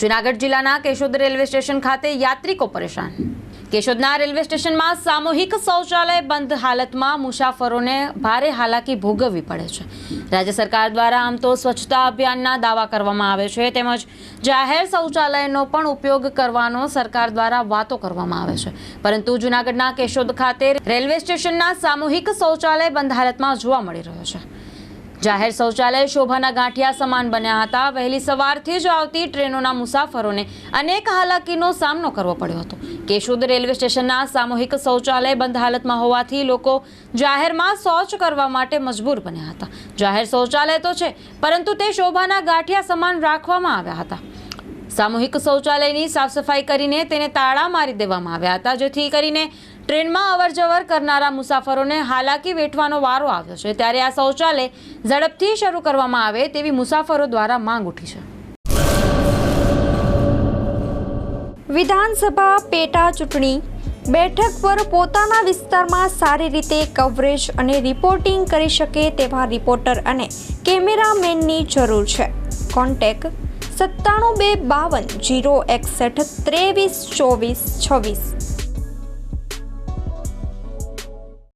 જૂનાગઢ જિલ્લાના Keshod railway station ખાતે યાત્રિકો પરેશાન. કેશોદના રેલવે સ્ટેશનમાં સામૂહિક શૌચાલય બંધ હાલતમાં મુસાફરોને ભારે હાલાકી ભોગવવી પડે છે. રાજ્ય સરકાર દ્વારા આમ તો સ્વચ્છતા અભિયાનના દાવા કરવામાં આવે છે, તેમજ જાહેર શૌચાલયનો પણ ઉપયોગ કરવાનો સરકાર દ્વારા વાતો કરવામાં આવે છે. પરંતુ જૂનાગઢના કેશોદ ખાતે રેલવે સ્ટેશનના સામૂહિક શૌચાલય બંધ હાલતમાં જોવા મળી રહ્યો છે. જાહેર શૌચાલય શોભાના ગાંઠિયા સમાન બન્યા હતા. વહેલી સવારથી જ આવતી ટ્રેનોના મુસાફરોને અનેક હાલાકીનો સામનો કરવો પડ્યો હતો. કેશોદ રેલવે સ્ટેશનના સામૂહિક શૌચાલય બંધ હાલતમાં હોવાથી લોકો જાહેરમાં શૌચ કરવા માટે મજબૂર બન્યા હતા. જાહેર શૌચાલય તો છે, પરંતુ તે શોભાના ગાંઠિયા સમાન રાખવામાં આવ્યા હતા. સામૂહિક શૌચાલયની સાફ સફાઈ કરીને તેને તાળા મારી દેવામાં આવ્યા હતા, જેથી કરીને ટ્રેનમાં અવરજવર કરનારા મુસાફરોને હાલાકી વેઠવાનો વારો આવ્યો છે. ત્યારે આ શૌચાલય ઝડપથી શરૂ કરવામાં આવે તેવી મુસાફરો દ્વારા માંગ ઉઠી છે. વિધાનસભા પેટા ચૂંટણી બેઠક પર પોતાના વિસ્તારમાં સારી રીતે કવરેજ અને રિપોર્ટિંગ કરી શકે તેવા રિપોર્ટર અને કેમેરામેનની જરૂર છે. કોન્ટેક સત્તાણું બે બાવન જીરો એકસઠ ત્રેવીસ ચોવીસ છવ્વીસ.